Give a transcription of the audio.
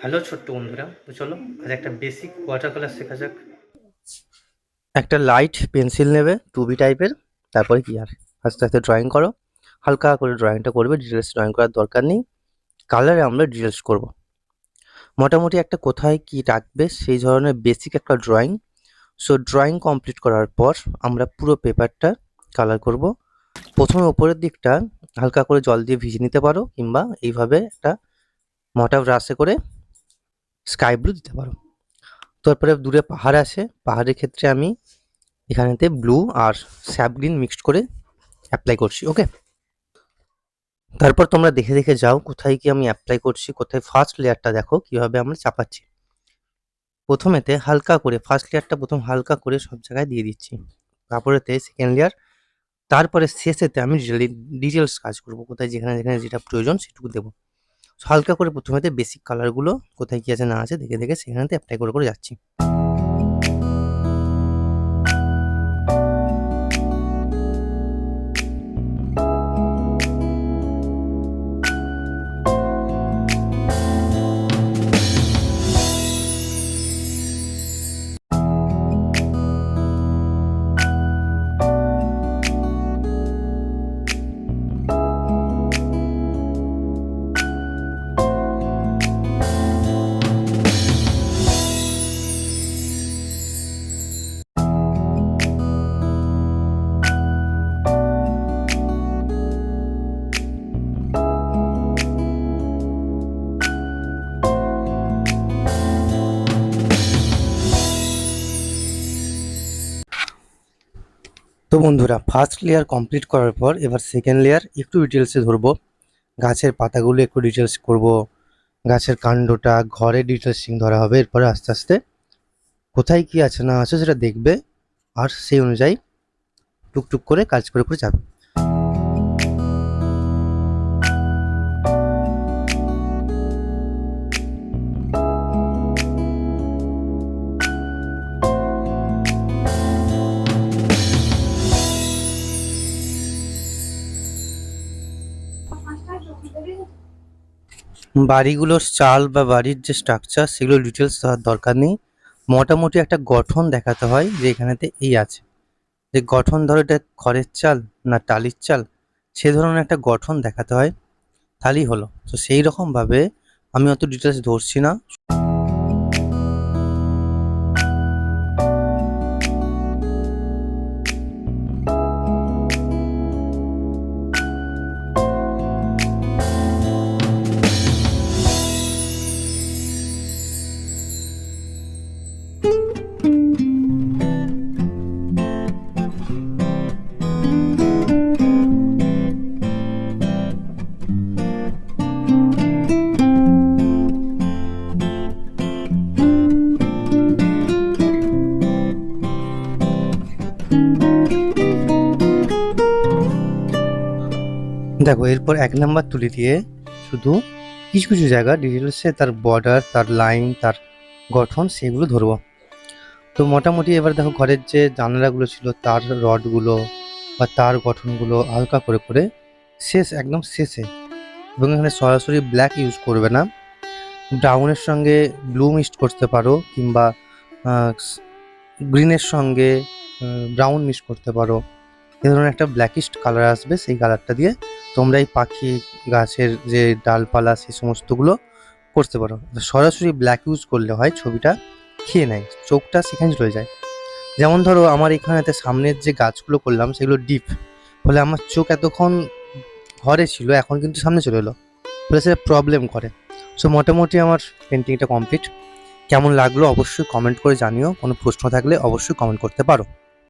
Hello ছোট্ট বন্ধুরা, তো চলো আজ একটা বেসিক ওয়াটার কালার শেখা যাক। একটা লাইট পেন্সিল নেবে টু বি টাইপের তারপরে কি আর? আস্তে আস্তে ড্রয়িং করো। হালকা করে ড্রয়িংটা করবে ডিটেলস ড্রয়িং করার দরকার নেই। কালারে আমরা ডিটেলস করব। মোটামুটি একটা কোথায় কি রাখবে, সেই ধরনের বেসিক একটা ড্রয়িং সো ড্রয়িং কমপ্লিট করার পর আমরা পুরো পেপারটা কালার করব। প্রথমে ওপরের দিকটা হালকা করে জল দিয়ে ভিজে নিতে পারো, কিংবা এইভাবে একটা মোটা ব্রাশে করে স্কাই ব্লু দিতে পারো। তারপরে দূরে পাহাড় আছে, পাহাড়ের ক্ষেত্রে আমি এখানেতে ব্লু আর স্যাপ গ্রিন মিক্সড করে অ্যাপ্লাই করছি ওকে তারপর তোমরা দেখে দেখে যাও কোথায় কি আমি অ্যাপ্লাই করছি, কোথায় ফার্স্ট লেয়ারটা দেখো কীভাবে আমরা চাপাচ্ছি। প্রথমেতে হালকা করে ফার্স্ট লেয়ারটা প্রথম হালকা করে সব জায়গায় দিয়ে দিচ্ছি। তারপরেতে সেকেন্ড লেয়ার তারপরে শেষেতে আমি ডিটেলস কাজ করব, কোথায় যেখানে যেখানে যেটা প্রয়োজন সেটুকু দেবো। হালকা করে প্রথমেতে বেসিক কালারগুলো কোথায় কী আছে না আছে দেখে দেখে সেখানেতে অ্যাপ্লাই করে করে যাচ্ছি। তো বন্ধুরা ফার্স্ট লেয়ার কমপ্লিট করার পর এবার সেকেন্ড লেয়ার একটু ডিটেলসে ধরবো। গাছের পাতাগুলো একটু ডিটেলস করব। গাছের কাণ্ডটা, ঘরে ডিটেলসিং ধরা হবে। এরপরে আস্তে আস্তে কোথায় কি আছে না আছে সেটা দেখবে। আর সেই অনুযায়ী টুকটুক করে কাজ করে করে যাবে। বাড়িগুলোর চাল বা বাড়ির যে স্ট্রাকচার সেগুলো ডিটেলস দেওয়ার দরকার নেই। মোটামুটি একটা গঠন দেখাতে হয় যে এখানেতে এই আছে। যে গঠন ধরো এটা খড়ের চাল না টালির চাল, সে ধরনের একটা গঠন দেখাতে হয়। তাহলেই হলো। তো সেই রকমভাবে আমি অত ডিটেলস ধরছি না। দেখো, এরপর এক নাম্বার তুলি দিয়ে শুধু কিছু কিছু জায়গা ডিটেলসে তার বর্ডার তার লাইন তার গঠন সেগুলো ধরবো। তো মোটামুটি এবার দেখো, ঘরের যে জানালাগুলো ছিল, তার রডগুলো বা তার গঠনগুলো হালকা করে করে শেষ, একদম শেষে। এবং এখানে সরাসরি ব্ল্যাক ইউজ করবে না। ব্রাউনের সঙ্গে ব্লু মিক্সড করতে পারো, কিংবা গ্রিনের সঙ্গে ব্রাউন মিক্স করতে পারো। এ ধরনের একটা ব্ল্যাকিস্ট কালার আসবে, সেই কালারটা দিয়ে তোমরা এই পাখি গাছের যে ডালপালা সেই সমস্তগুলো করতে পারো। সরাসরি ব্ল্যাক ইউজ করলে হয় ছবিটা খেয়ে নেয়, চোখটা সেখানে চলে যায়। যেমন ধরো আমার এখানেতে সামনের যে গাছগুলো করলাম, সেগুলো ডিপ ফলে আমার চোখ এতক্ষণ ঘরে ছিল, এখন কিন্তু সামনে চলে এলো, ফলে সেটা প্রবলেম করে। সো মোটামুটি আমার পেন্টিংটা কমপ্লিট কেমন লাগল অবশ্যই কমেন্ট করে জানিও, কোনো প্রশ্ন থাকলে অবশ্যই কমেন্ট করতে পারো।